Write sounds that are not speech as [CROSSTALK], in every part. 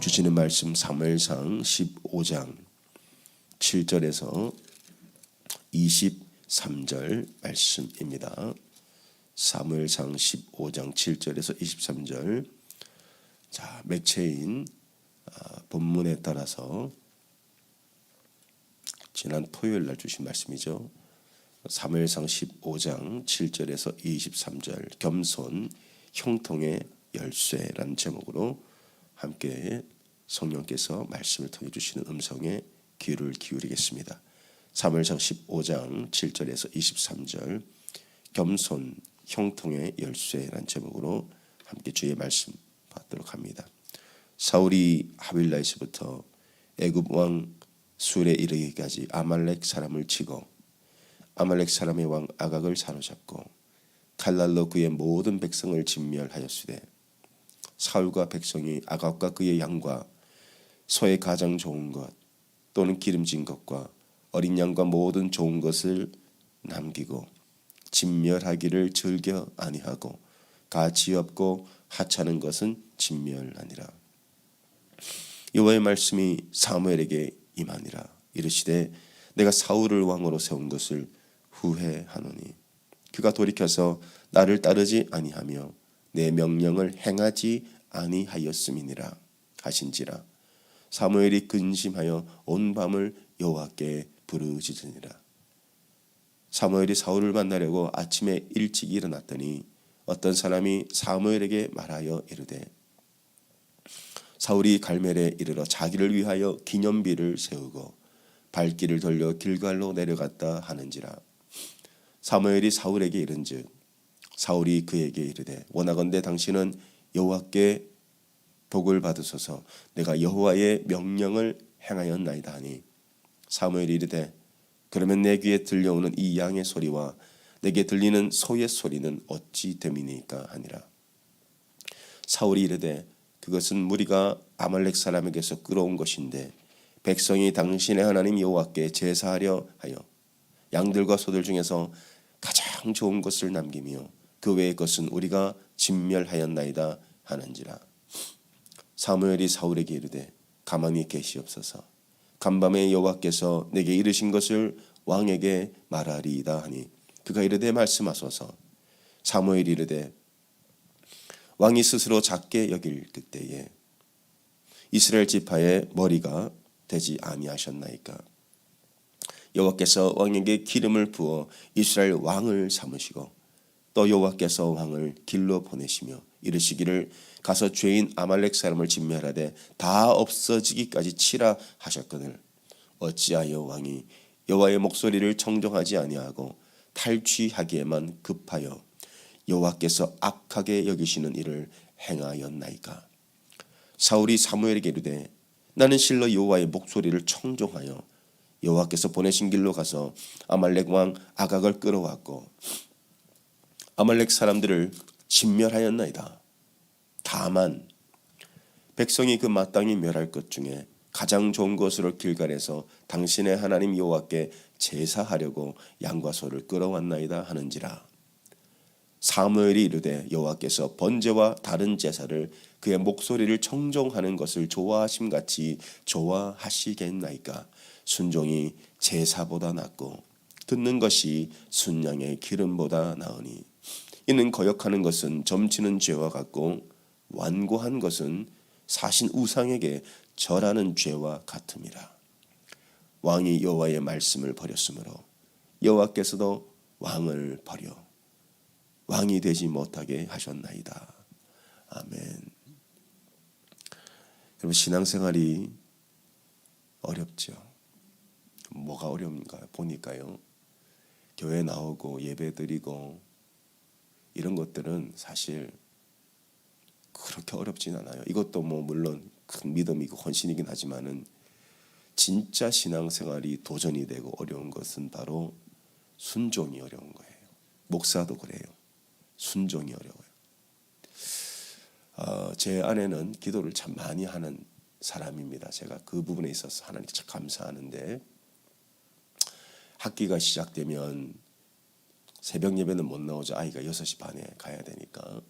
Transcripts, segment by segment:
주시는 말씀 사무엘상 15장 7절에서 23절 말씀입니다. 사무엘상 15장 7절에서 23절. 자, 매체인 아, 본문에 따라서 지난 토요일 날 주신 말씀이죠. 사무엘상 15장 7절에서 23절 겸손 형통의 열쇠라는 제목으로 함께 성령께서 말씀을 통해 주시는 음성에 귀를 기울이겠습니다. 사무엘상 15장 7절에서 23절 겸손 형통의 열쇠라는 제목으로 함께 주의 말씀 받도록 합니다. 사울이 하빌라에서부터 애굽 왕 술에 이르기까지 아말렉 사람을 치고 아말렉 사람의 왕 아각을 사로잡고 칼날로 그의 모든 백성을 진멸하였으되 사울과 백성이 아각과 그의 양과 소의 가장 좋은 것 또는 기름진 것과 어린 양과 모든 좋은 것을 남기고 진멸하기를 즐겨 아니하고 가치 없고 하찮은 것은 진멸하니라. 여호와의 말씀이 사무엘에게 임하니라. 이르시되 내가 사울을 왕으로 세운 것을 후회하노니 그가 돌이켜서 나를 따르지 아니하며 내 명령을 행하지 아니하였음이니라 하신지라. 사무엘이 근심하여 온 밤을 여호와께 부르짖으니라. 사무엘이 사울을 만나려고 아침에 일찍 일어났더니 어떤 사람이 사무엘에게 말하여 이르되 사울이 갈멜에 이르러 자기를 위하여 기념비를 세우고 발길을 돌려 길갈로 내려갔다 하는지라. 사무엘이 사울에게 이른즉 사울이 그에게 이르되 원하건대 당신은 여호와께 복을 받으소서. 내가 여호와의 명령을 행하였나이다 하니. 사무엘이 이르되 그러면 내 귀에 들려오는 이 양의 소리와 내게 들리는 소의 소리는 어찌 됨이니까 하니라. 사울이 이르되 그것은 무리가 아말렉 사람에게서 끌어온 것인데 백성이 당신의 하나님 여호와께 제사하려 하여 양들과 소들 중에서 가장 좋은 것을 남기며 그 외의 것은 우리가 진멸하였나이다 하는지라. 사무엘이 사울에게 이르되 가만히 계시옵소서. 간밤에 여호와께서 내게 이르신 것을 왕에게 말하리이다 하니 그가 이르되 말씀하소서. 사무엘이 이르되 왕이 스스로 작게 여길 그때에 이스라엘 지파의 머리가 되지 아니하셨나이까? 여호와께서 왕에게 기름을 부어 이스라엘 왕을 삼으시고 또 여호와께서 왕을 길로 보내시며 이르시기를 가서 죄인 아말렉 사람을 진멸하되 다 없어지기까지 치라 하셨거늘. 어찌하여 왕이 여호와의 목소리를 청정하지 아니하고 탈취하기에만 급하여 여호와께서 악하게 여기시는 일을 행하였나이까? 사울이 사무엘에게 이르되 나는 실로 여호와의 목소리를 청종하여 여호와께서 보내신 길로 가서 아말렉 왕 아각을 끌어왔고 아말렉 사람들을 진멸하였나이다. 다만 백성이 그 마땅히 멸할 것 중에 가장 좋은 것으로 길갈에서 당신의 하나님 여호와께 제사하려고 양과 소를 끌어왔나이다 하는지라. 사무엘이 이르되 여호와께서 번제와 다른 제사를 그의 목소리를 청종하는 것을 좋아하심 같이 좋아하시겠나이까 순종이 제사보다 낫고 듣는 것이 순양의 기름보다 나으니 이는 거역하는 것은 점치는 죄와 같고 완고한 것은 사신 우상에게 절하는 죄와 같음이라 왕이 여호와의 말씀을 버렸으므로 여호와께서도 왕을 버려 왕이 되지 못하게 하셨나이다. 아멘. 여러분 신앙생활이 어렵죠. 뭐가 어려운가 보니까요. 교회 나오고 예배 드리고 이런 것들은 사실 그렇게 어렵진 않아요. 이것도 뭐 물론 큰 믿음이고 헌신이긴 하지만은 진짜 신앙생활이 도전이 되고 어려운 것은 바로 순종이 어려운 거예요. 목사도 그래요. 순종이 어려워요. 어, 제 아내는 기도를 참 많이 하는 사람입니다. 제가 그 부분에 있어서 하나님께 참 감사하는데 학기가 시작되면 새벽 예배는 못 나오죠. 아이가 6시 반에 가야 되니까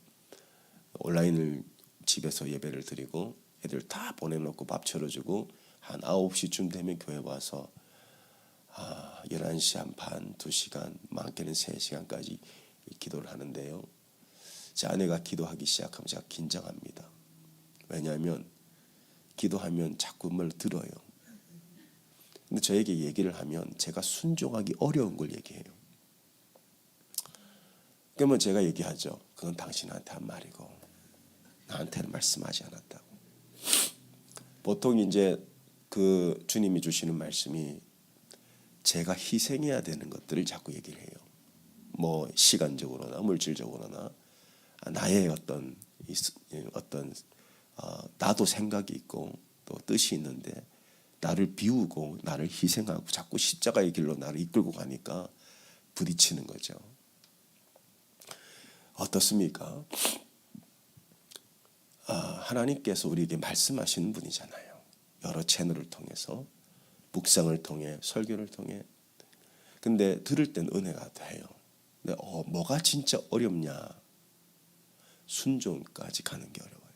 온라인을 집에서 예배를 드리고 애들 다 보내놓고 밥 차려주고 한 9시쯤 되면 교회 와서 아, 11시 한 반, 2시간, 많게는 3시간까지 기도를 하는데요. 제 아내가 기도하기 시작하면 제가 긴장합니다. 왜냐하면 기도하면 자꾸 뭘 들어요. 근데 저에게 얘기를 하면 제가 순종하기 어려운 걸 얘기해요. 그러면 제가 얘기하죠. 그건 당신한테 한 말이고 나한테는 말씀하지 않았다고. 보통 이제 그 주님이 주시는 말씀이 제가 희생해야 되는 것들을 자꾸 얘기를 해요. 뭐 시간적으로나 물질적으로나 나의 어떤 어떤 어, 나도 생각이 있고 또 뜻이 있는데 나를 비우고 나를 희생하고 자꾸 십자가의 길로 나를 이끌고 가니까 부딪히는 거죠. 어떻습니까? 아, 하나님께서 우리에게 말씀하시는 분이잖아요. 여러 채널을 통해서 묵상을 통해 설교를 통해 근데 들을 땐 은혜가 돼요. 근데 어, 뭐가 진짜 어렵냐? 순종까지 가는 게 어려워요.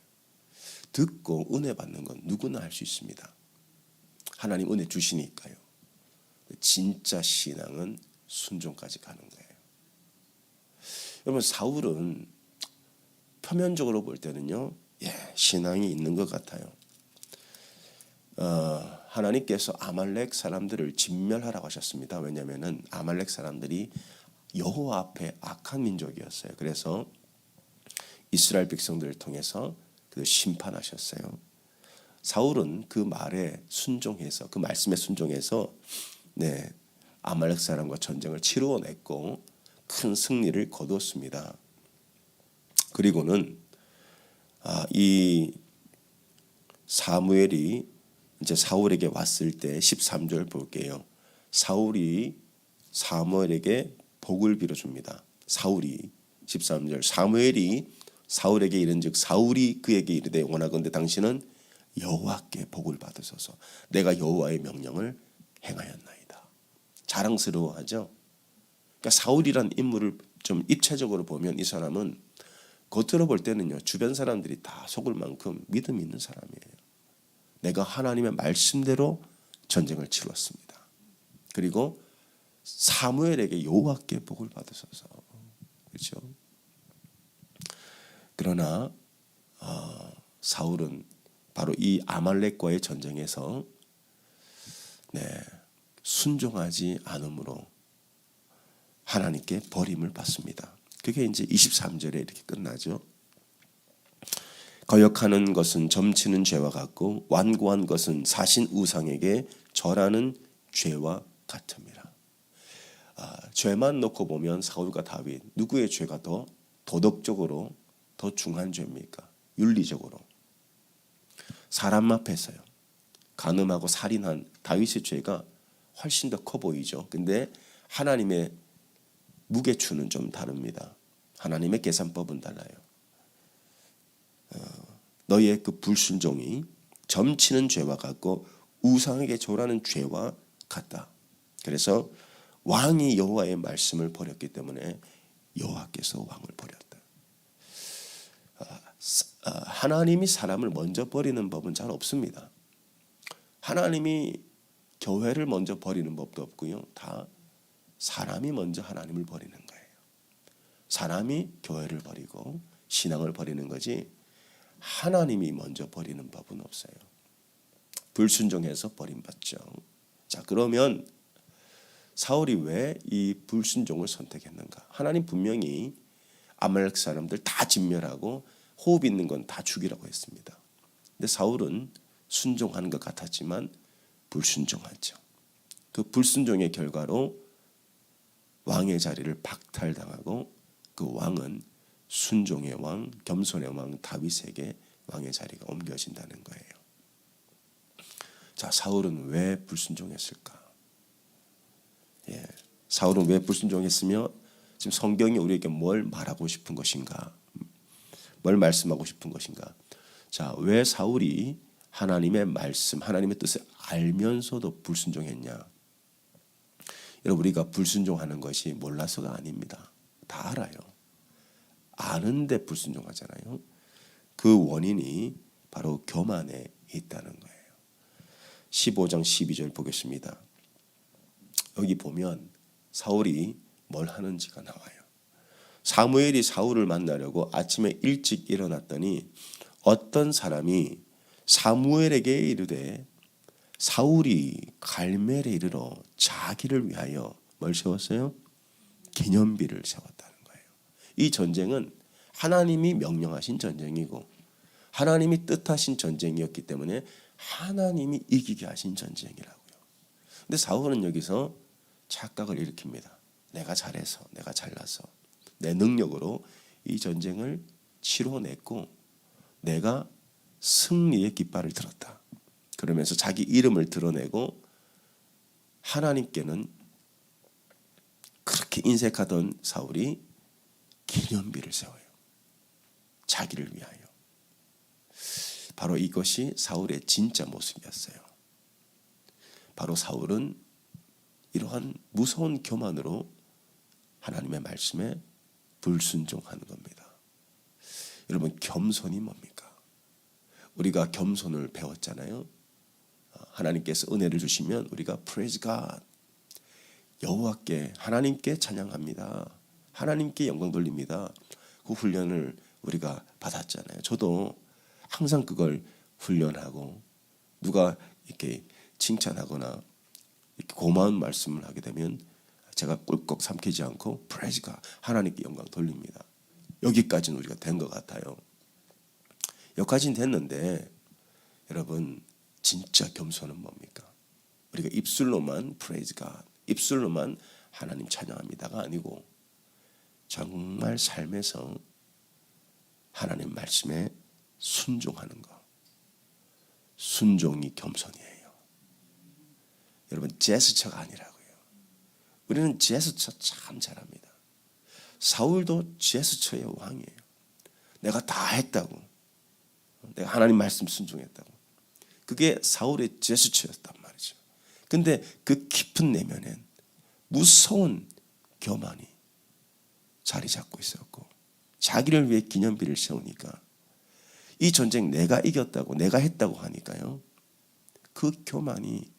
듣고 은혜 받는 건 누구나 할 수 있습니다. 하나님 은혜 주시니까요. 진짜 신앙은 순종까지 가는 거예요. 여러분 사울은 표면적으로 볼 때는요, 예, 신앙이 있는 것 같아요. 어, 하나님께서 아말렉 사람들을 진멸하라고 하셨습니다. 왜냐하면은 아말렉 사람들이 여호와 앞에 악한 민족이었어요. 그래서 이스라엘 백성들을 통해서 그 심판하셨어요. 사울은 그 말에 순종해서 그 말씀에 순종해서 네 아말렉 사람과 전쟁을 치루어냈고 큰 승리를 거두었습니다. 그리고는 아, 이 사무엘이 이제 사울에게 왔을 때 13절 볼게요. 사울이 사무엘에게 복을 빌어줍니다. 사울이 13절 사무엘이 사울에게 이른즉 사울이 그에게 이르되 원하건대 당신은 여호와께 복을 받으소서. 내가 여호와의 명령을 행하였나이다. 자랑스러워하죠. 그러니까 사울이란 인물을 좀 입체적으로 보면 이 사람은 겉으로 볼 때는요 주변 사람들이 다 속을 만큼 믿음 있는 사람이에요. 내가 하나님의 말씀대로 전쟁을 치렀습니다. 그리고 사무엘에게 여호와께 복을 받으소서. 그렇죠? 그러나 어, 사울은 바로 이 아말렉과의 전쟁에서 네, 순종하지 않으므로 하나님께 버림을 받습니다. 그게 이제 23절에 이렇게 끝나죠. 거역하는 것은 점치는 죄와 같고 완고한 것은 사신 우상에게 절하는 죄와 같음이라. 아, 죄만 놓고 보면 사울과 다윗 누구의 죄가 더 도덕적으로 더 중한 죄입니까? 윤리적으로 사람 앞에서요. 간음하고 살인한 다윗의 죄가 훨씬 더 커 보이죠. 근데 하나님의 무게추는 좀 다릅니다. 하나님의 계산법은 달라요. 어, 너희의 그 불순종이 점치는 죄와 같고 우상에게 절하는 죄와 같다. 그래서 왕이 여호와의 말씀을 버렸기 때문에 여호와께서 왕을 버렸다. 아, 사- 아, 하나님이 사람을 먼저 버리는 법은 잘 없습니다. 하나님이 교회를 먼저 버리는 법도 없고요. 다 사람이 먼저 하나님을 버리는 거예요. 사람이 교회를 버리고 신앙을 버리는 거지 하나님이 먼저 버리는 법은 없어요. 불순종해서 버림받죠. 자, 그러면 사울이 왜 이 불순종을 선택했는가? 하나님 분명히 아말렉 사람들 다 진멸하고 호흡 있는 건 다 죽이라고 했습니다. 근데 사울은 순종하는 것 같았지만 불순종하죠. 그 불순종의 결과로 왕의 자리를 박탈당하고 그 왕은 순종의 왕, 겸손의 왕 다윗에게 왕의 자리가 옮겨진다는 거예요. 자, 사울은 왜 불순종했을까? 예. 사울은 왜 불순종했으며 지금 성경이 우리에게 뭘 말하고 싶은 것인가? 뭘 말씀하고 싶은 것인가? 자, 왜 사울이 하나님의 말씀, 하나님의 뜻을 알면서도 불순종했냐? 여러분 우리가 불순종하는 것이 몰라서가 아닙니다. 다 알아요. 아는데 불순종하잖아요. 그 원인이 바로 교만에 있다는 거예요. 15장 12절 보겠습니다. 여기 보면 사울이 뭘 하는지가 나와요. 사무엘이 사울을 만나려고 아침에 일찍 일어났더니 어떤 사람이 사무엘에게 이르되 사울이 갈멜에 이르러 자기를 위하여 뭘 세웠어요? 기념비를 세웠다는 거예요. 이 전쟁은 하나님이 명령하신 전쟁이고 하나님이 뜻하신 전쟁이었기 때문에 하나님이 이기게 하신 전쟁이라고요. 근데 사울은 여기서 착각을 일으킵니다. 내가 잘해서, 내가 잘나서, 내 능력으로 이 전쟁을 치러냈고 내가 승리의 깃발을 들었다. 그러면서 자기 이름을 드러내고 하나님께는 그렇게 인색하던 사울이 기념비를 세워요. 자기를 위하여. 바로 이것이 사울의 진짜 모습이었어요. 바로 사울은 이러한 무서운 교만으로 하나님의 말씀에 불순종하는 겁니다. 여러분 겸손이 뭡니까? 우리가 겸손을 배웠잖아요. 하나님께서 은혜를 주시면 우리가 praise God 여호와께 하나님께 찬양합니다. 하나님께 영광 돌립니다. 그 훈련을 우리가 받았잖아요. 저도 항상 그걸 훈련하고 누가 이렇게 칭찬하거나 이렇게 고마운 말씀을 하게 되면 제가 꿀꺽 삼키지 않고 프레즈가 하나님께 영광 돌립니다. 여기까지는 우리가 된 것 같아요. 여기까지는 됐는데 여러분 진짜 겸손은 뭡니까? 우리가 입술로만 프레이즈가 입술로만 하나님 찬양합니다가 아니고 정말 삶에서 하나님 말씀에 순종하는 거. 순종이 겸손이에요. 여러분 제스처가 아니라고요. 우리는 제스처 참 잘합니다. 사울도 제스처의 왕이에요. 내가 다 했다고. 내가 하나님 말씀 순종했다고. 그게 사울의 제스처였단 말이죠. 근데 그 깊은 내면엔 무서운 교만이 자리 잡고 있었고 자기를 위해 기념비를 세우니까 이 전쟁 내가 이겼다고 내가 했다고 하니까요. 그 교만이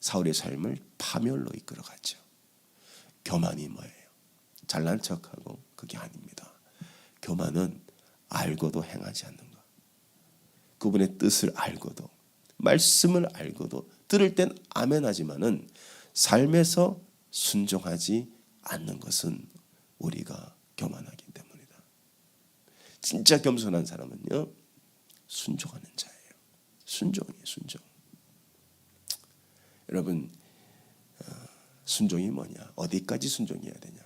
사울의 삶을 파멸로 이끌어갔죠. 교만이 뭐예요? 잘난 척하고 그게 아닙니다. 교만은 알고도 행하지 않는 것. 그분의 뜻을 알고도 말씀을 알고도 들을 땐 아멘 하지만은 삶에서 순종하지 않는 것은 우리가 교만하기 때문이다. 진짜 겸손한 사람은요 순종하는 자예요. 순종이에요, 순종. 여러분 어, 순종이 뭐냐? 어디까지 순종해야 되냐?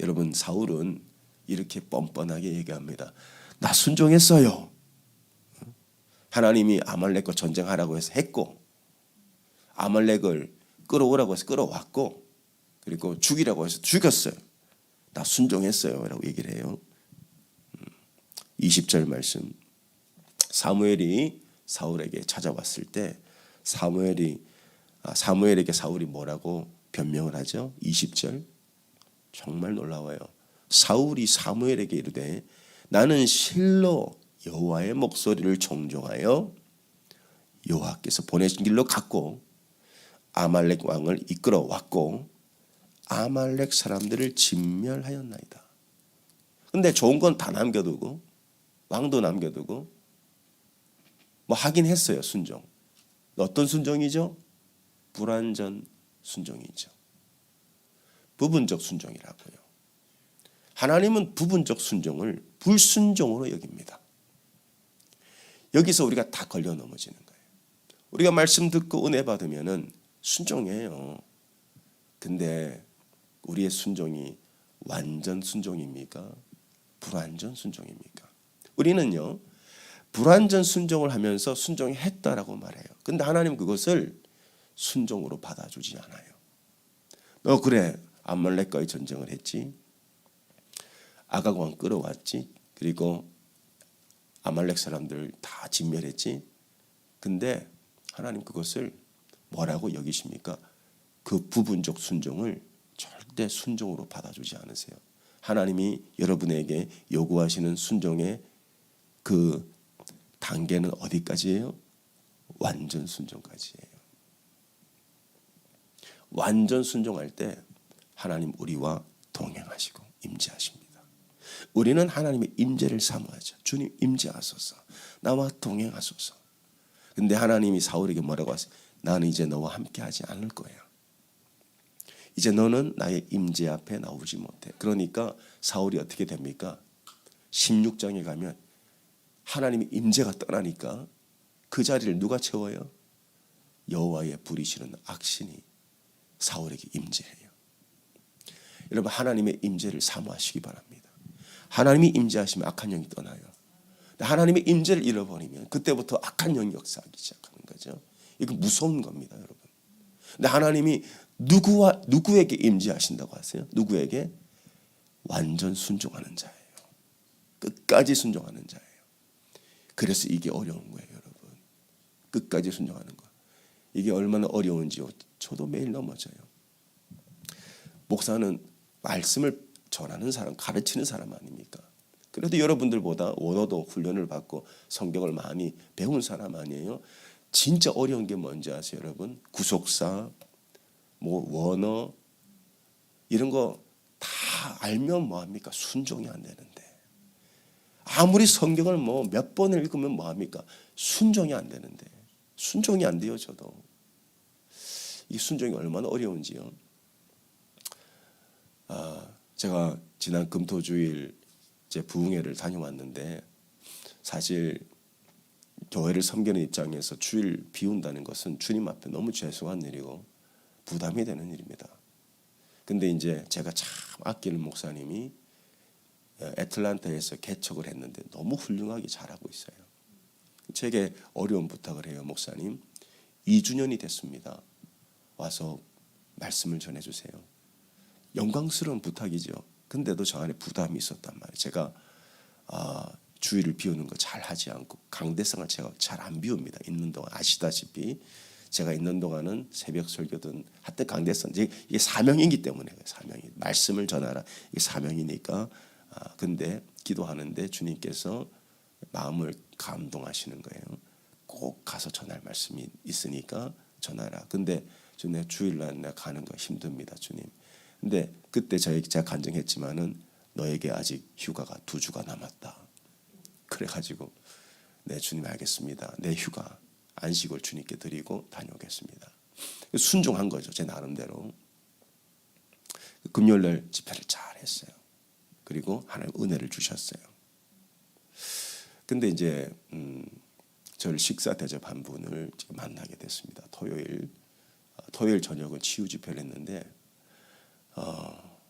여러분 사울은 이렇게 뻔뻔하게 얘기합니다. 나 순종했어요. 하나님이 아말렉과 전쟁하라고 해서 했고 아말렉을 끌어오라고 해서 끌어왔고 그리고 죽이라고 해서 죽였어요. 나 순종했어요. 라고 얘기를 해요. 20절 말씀. 사무엘이 사울에게 찾아왔을 때 사무엘이 아, 사무엘에게 사울이 뭐라고 변명을 하죠? 20절. 정말 놀라워요. 사울이 사무엘에게 이르되 나는 실로 여호와의 목소리를 종종하여 여호와께서 보내신 길로 갔고 아말렉 왕을 이끌어 왔고 아말렉 사람들을 진멸하였나이다. 근데 좋은 건 다 남겨두고 왕도 남겨두고 뭐 하긴 했어요 순종. 어떤 순종이죠? 불완전 순종이죠. 부분적 순종이라고요. 하나님은 부분적 순종을 불순종으로 여깁니다. 여기서 우리가 다 걸려 넘어지는 거예요. 우리가 말씀 듣고 은혜 받으면은 순종해요. 근데 우리의 순종이 완전 순종입니까? 불완전 순종입니까? 우리는요. 불완전 순종을 하면서 순종했다라고 말해요. 근데 하나님 그것을 순종으로 받아주지 않아요. 너 그래 아말렉과의 전쟁을 했지. 아각 왕 끌어왔지. 그리고 아말렉 사람들 다 진멸했지. 근데 하나님 그것을 뭐라고 여기십니까? 그 부분적 순종을 절대 순종으로 받아주지 않으세요. 하나님이 여러분에게 요구하시는 순종의 그 단계는 어디까지예요? 완전 순종까지예요. 완전 순종할 때 하나님 우리와 동행하시고 임재하십니다. 우리는 하나님의 임재를 사모하죠. 주님 임재하소서. 나와 동행하소서. 근데 하나님이 사울에게 뭐라고 하세요? 나는 이제 너와 함께하지 않을 거야. 이제 너는 나의 임재 앞에 나오지 못해. 그러니까 사울이 어떻게 됩니까? 16장에 가면 하나님의 임재가 떠나니까 그 자리를 누가 채워요? 여호와의 부리시는 악신이 사울에게 임재해요. 여러분 하나님의 임재를 사모하시기 바랍니다. 하나님이 임재하시면 악한 영이 떠나요. 하나님의 임재를 잃어버리면 그때부터 악한 영이 역사하기 시작하는 거죠. 이거 무서운 겁니다, 여러분. 근데 하나님이 누구와 누구에게 임재하신다고 하세요? 누구에게 완전 순종하는 자예요. 끝까지 순종하는 자예요. 그래서 이게 어려운 거예요, 여러분. 끝까지 순종하는 거. 이게 얼마나 어려운지요. 저도 매일 넘어져요. 목사는 말씀을 전하는 사람, 가르치는 사람 아닙니까? 그래도 여러분들보다 원어도 훈련을 받고 성경을 많이 배운 사람 아니에요? 진짜 어려운 게 뭔지 아세요, 여러분? 구속사, 뭐 원어 이런 거 다 알면 뭐 합니까? 순종이 안 되는데. 아무리 성경을 뭐 몇 번을 읽으면 뭐 합니까? 순종이 안 되는데. 순종이 안 돼요, 저도. 이 순종이 얼마나 어려운지요. 아, 제가 지난 금토주일 제 부흥회를 다녀왔는데 사실 교회를 섬기는 입장에서 주일 비운다는 것은 주님 앞에 너무 죄송한 일이고 부담이 되는 일입니다. 근데 이제 제가 참 아끼는 목사님이 애틀란타에서 개척을 했는데 너무 훌륭하게 잘하고 있어요. 제게 어려운 부탁을 해요, 목사님. 2주년이 됐습니다. 와서 말씀을 전해 주세요. 영광스러운 부탁이죠. 근데도 저 안에 부담이 있었단 말이에요. 제가 아, 주의를 비우는 거 잘 하지 않고 강대상을 제가 잘 안 비웁니다. 있는 동안 아시다시피 제가 있는 동안은 새벽 설교든 하여튼 강대상 이게 사명이기 때문에 사명이 말씀을 전하라 이게 사명이니까 아, 근데 기도하는데 주님께서 마음을 감동하시는 거예요. 꼭 가서 전할 말씀이 있으니까 전하라. 근데 주님 주일날 내가 가는 거 힘듭니다, 주님. 근데 그때 저희 제가 간증했지만은 너에게 아직 휴가가 두 주가 남았다. 그래가지고 네 주님 알겠습니다. 내 휴가 안식을 주님께 드리고 다녀오겠습니다. 순종한 거죠 제 나름대로. 금요일 날 집회를 잘 했어요. 그리고 하나님 은혜를 주셨어요. 근데 이제 음, 저를 식사 대접한 분을 만나게 됐습니다. 토요일 토요일 저녁은 치유 집회를 했는데 어,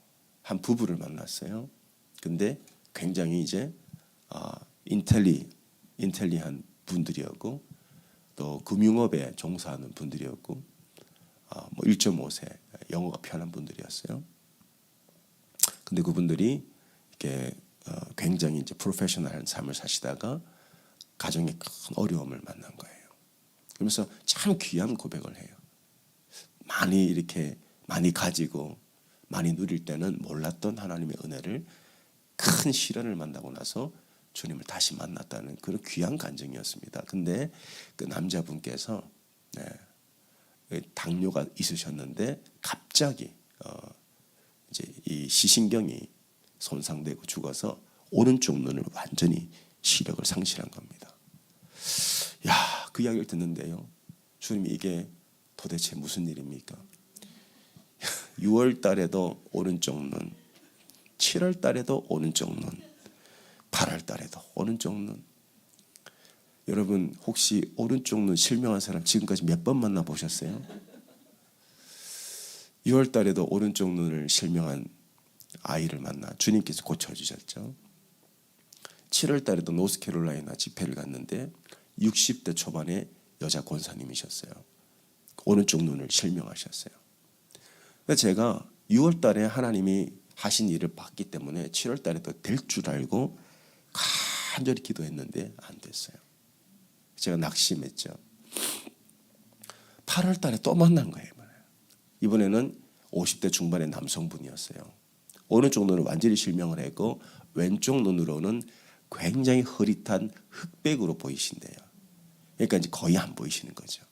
한 부부를 만났어요. 근데 굉장히 이제 어, 인텔리 인텔리한 분들이었고 또 금융업에 종사하는 분들이었고 어, 뭐 1.5세 영어가 편한 분들이었어요. 근데 그분들이 이렇게 어, 굉장히 이제 프로페셔널한 삶을 사시다가 가정에 큰 어려움을 만난 거예요. 그러면서 참 귀한 고백을 해요. 많이 이렇게 많이 가지고 많이 누릴 때는 몰랐던 하나님의 은혜를 큰 시련을 만나고 나서 주님을 다시 만났다는 그런 귀한 간증이었습니다. 근데 그 남자분께서 네, 당뇨가 있으셨는데 갑자기 어, 이제 이 시신경이 손상되고 죽어서 오른쪽 눈을 완전히 시력을 상실한 겁니다. 야, 그 이야기를 듣는데요. 주님이 이게 도대체 무슨 일입니까? 6월 달에도 오른쪽 눈, 7월 달에도 오른쪽 눈, 8월 달에도 오른쪽 눈. 여러분 혹시 오른쪽 눈 실명한 사람 지금까지 몇 번 만나 보셨어요? 6월 달에도 오른쪽 눈을 실명한 아이를 만나 주님께서 고쳐 주셨죠. 7월 달에도 노스캐롤라이나 집회를 갔는데 60대 초반의 여자 권사님이셨어요. 오른쪽 눈을 실명하셨어요. 제가 6월 달에 하나님이 하신 일을 봤기 때문에 7월 달에도 될줄 알고 간절히 기도했는데 안 됐어요. 제가 낙심했죠. 8월 달에 또 만난 거예요. 이번에는 50대 중반의 남성분이었어요. 오른쪽 눈을 완전히 실명을 했고 왼쪽 눈으로는 굉장히 흐릿한 흑백으로 보이신대요. 그러니까 이제 거의 안 보이시는 거죠.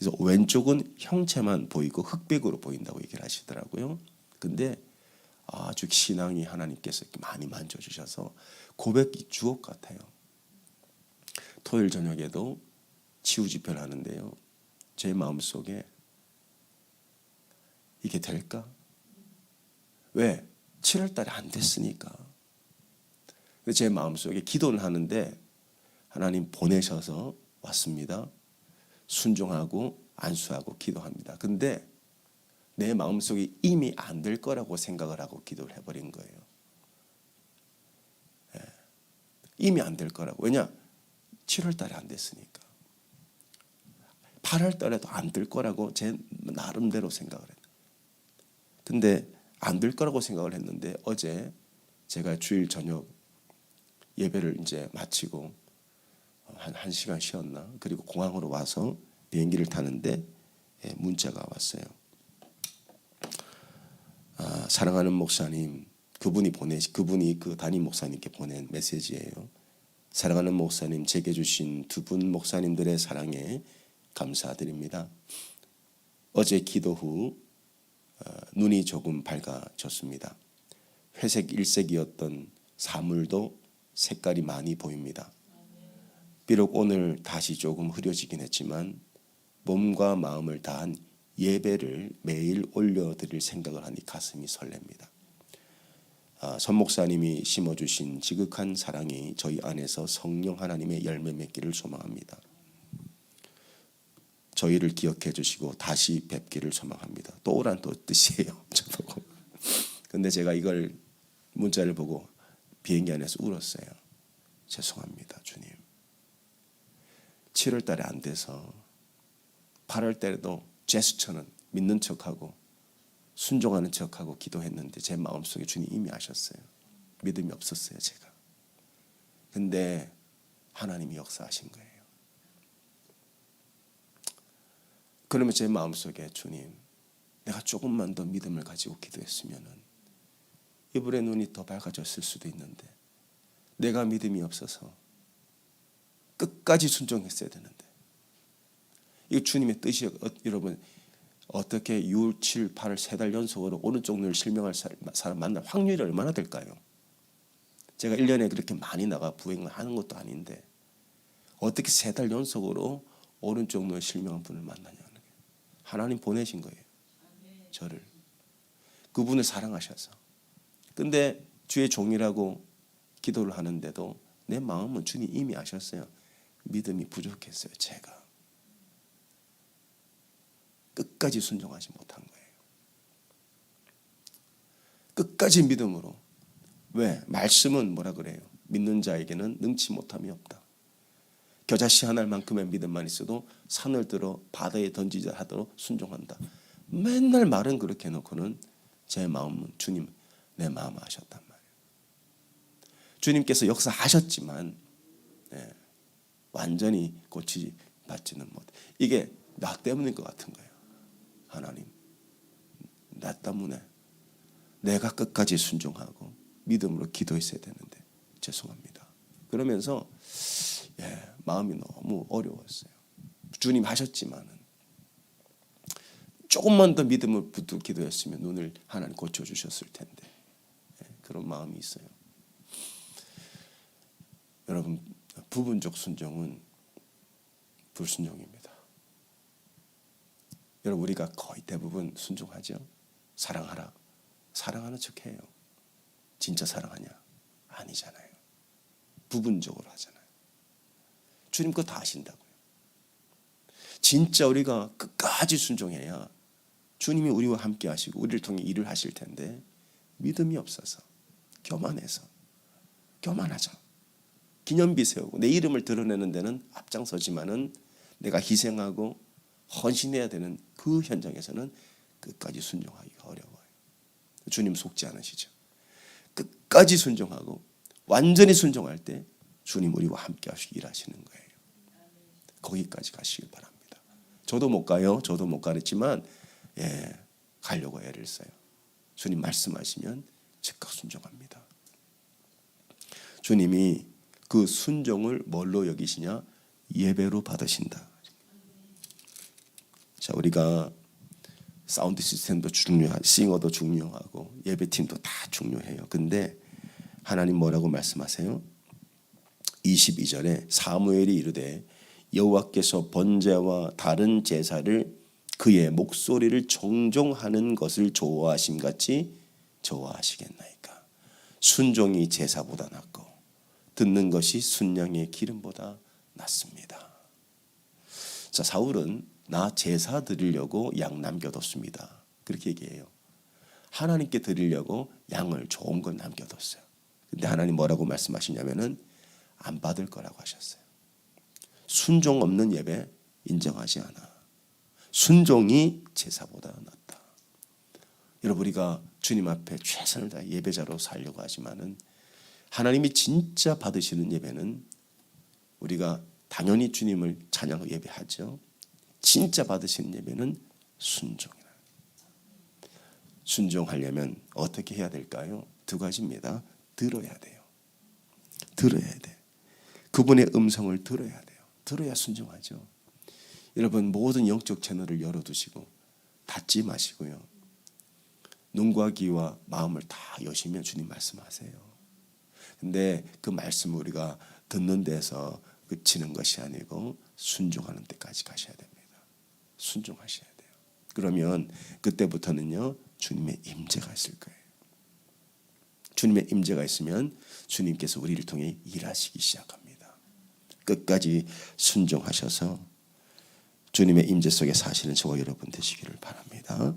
예. 그래서 왼쪽은 형체만 보이고 흑백으로 보인다고 얘기를 하시더라고요. 근데 아주 신앙이 하나님께서 많이 만져주셔서 고백이 주옥 같아요. 토요일 저녁에도 치유 집회를 하는데요. 제 마음속에 이게 될까? 왜? 7월 달에 안 됐으니까. 제 마음속에 기도를 하는데 하나님 보내셔서 왔습니다. 순종하고 안수하고 기도합니다. 근데 내 마음속에 이미 안 될 거라고 생각을 하고 기도를 해버린 거예요. 예. 이미 안 될 거라고. 왜냐? 7월 달에 안 됐으니까. 8월 달에도 안 될 거라고 제 나름대로 생각을 했어요. 근데 안 될 거라고 생각을 했는데 어제 제가 주일 저녁 예배를 이제 마치고 한 1시간 쉬었나? 그리고 공항으로 와서 비행기를 타는데 예, 문자가 왔어요. 아, 사랑하는 목사님, 그분이 보내시 그분이 그 담임 목사님께 보낸 메시지예요. 사랑하는 목사님, 제게 주신 두 분 목사님들의 사랑에 감사드립니다. 어제 기도 후 어, 눈이 조금 밝아졌습니다. 회색 일색이었던 사물도 색깔이 많이 보입니다. 비록 오늘 다시 조금 흐려지긴 했지만 몸과 마음을 다한 예배를 매일 올려드릴 생각을 하니 가슴이 설렙니다. 아, 선 목사님이 심어주신 지극한 사랑이 저희 안에서 성령 하나님의 열매 맺기를 소망합니다. 저희를 기억해 주시고 다시 뵙기를 소망합니다. 또 오란 또 뜻이에요. [LAUGHS] 저보고. 근데 제가 이걸 문자를 보고 비행기 안에서 울었어요. 죄송합니다, 주님. 7월 달에 안 돼서 8월 달에도 제스처는 믿는 척하고 순종하는 척하고 기도했는데 제 마음속에 주님 이미 아셨어요. 믿음이 없었어요, 제가. 근데 하나님이 역사하신 거예요. 그러면 제 마음속에 주님, 내가 조금만 더 믿음을 가지고 기도했으면은 이불의 눈이 더 밝아졌을 수도 있는데 내가 믿음이 없어서 끝까지 순종했어야 되는데 이거 주님의 뜻이 어, 여러분 어떻게 6, 7, 8을 세 달 연속으로 오른쪽 눈을 실명할 사람 만날 확률이 얼마나 될까요? 제가 1년에 그렇게 많이 나가 부행을 하는 것도 아닌데 어떻게 세 달 연속으로 오른쪽 눈을 실명한 분을 만나냐는 거예요. 하나님 보내신 거예요. 저를. 그분을 사랑하셔서. 근데 주의 종이라고 기도를 하는데도 내 마음은 주님 이미 아셨어요. 믿음이 부족했어요. 제가. 끝까지 순종하지 못한 거예요. 끝까지 믿음으로. 왜? 말씀은 뭐라 그래요? 믿는 자에게는 능치 못함이 없다. 겨자씨 한 알만큼의 믿음만 있어도 산을 들어 바다에 던지자 하도록 순종한다. 맨날 말은 그렇게 해놓고는 제 마음은 주님 내 마음 아셨단 말이에요. 주님께서 역사하셨지만 네, 완전히 고치지 받지는 못. 이게 나 때문인 것 같은 거예요. 하나님, 나 때문에 내가 끝까지 순종하고 믿음으로 기도했어야 되는데 죄송합니다. 그러면서 예, 마음이 너무 어려웠어요. 주님 하셨지만은 조금만 더 믿음을 붙들고 기도했으면 눈을 하나님 고쳐 주셨을 텐데 예, 그런 마음이 있어요. 여러분 부분적 순종은 불순종입니다. 여러분 우리가 거의 대부분 순종하죠. 사랑하라. 사랑하는 척해요. 진짜 사랑하냐? 아니잖아요. 부분적으로 하잖아요. 주님 그거 다 아신다고요. 진짜 우리가 끝까지 순종해야 주님이 우리와 함께 하시고 우리를 통해 일을 하실 텐데 믿음이 없어서 교만해서 교만하죠. 기념비 세우고 내 이름을 드러내는 데는 앞장서지만은 내가 희생하고 헌신해야 되는 그 현장에서는 끝까지 순종하기가 어려워요. 주님 속지 않으시죠. 끝까지 순종하고 완전히 순종할 때 주님 우리와 함께 하시고 일하시는 거예요. 거기까지 가시길 바랍니다. 저도 못 가요. 저도 못 가랬지만 예, 가려고 애를 써요. 주님 말씀하시면 즉각 순종합니다. 주님이 그 순종을 뭘로 여기시냐? 예배로 받으신다. 자, 우리가 사운드 시스템도 중요하, 싱어도 중요하고 예배팀도 다 중요해요. 근데 하나님 뭐라고 말씀하세요? 22절에 사무엘이 이르되 여호와께서 번제와 다른 제사를 그의 목소리를 정종하는 것을 좋아하심 같이 좋아하시겠나이까 순종이 제사보다 낫고 듣는 것이 순양의 기름보다 낫습니다. 자 사울은 나 제사 드리려고 양 남겨뒀습니다. 그렇게 얘기해요. 하나님께 드리려고 양을 좋은 걸 남겨뒀어요. 근데 하나님 뭐라고 말씀하시냐면은 안 받을 거라고 하셨어요. 순종 없는 예배 인정하지 않아. 순종이 제사보다 낫다. 여러분 우리가 주님 앞에 최선을 다해 예배자로 살려고 하지만은 하나님이 진짜 받으시는 예배는 우리가 당연히 주님을 찬양하고 예배하죠. 진짜 받으시는 예배는 순종이라. 순종하려면 어떻게 해야 될까요? 두 가지입니다. 들어야 돼요. 들어야 돼. 그분의 음성을 들어야 돼요. 들어야 순종하죠. 여러분 모든 영적 채널을 열어두시고 닫지 마시고요. 눈과 귀와 마음을 다 여시면 주님 말씀하세요. 근데 그 말씀을 우리가 듣는 데서 그치는 것이 아니고 순종하는 데까지 가셔야 됩니다. 순종하셔야 돼요. 그러면 그때부터는요 주님의 임재가 있을 거예요. 주님의 임재가 있으면 주님께서 우리를 통해 일하시기 시작합니다. 끝까지 순종하셔서 주님의 임재 속에 사시는 저와 여러분 되시기를 바랍니다.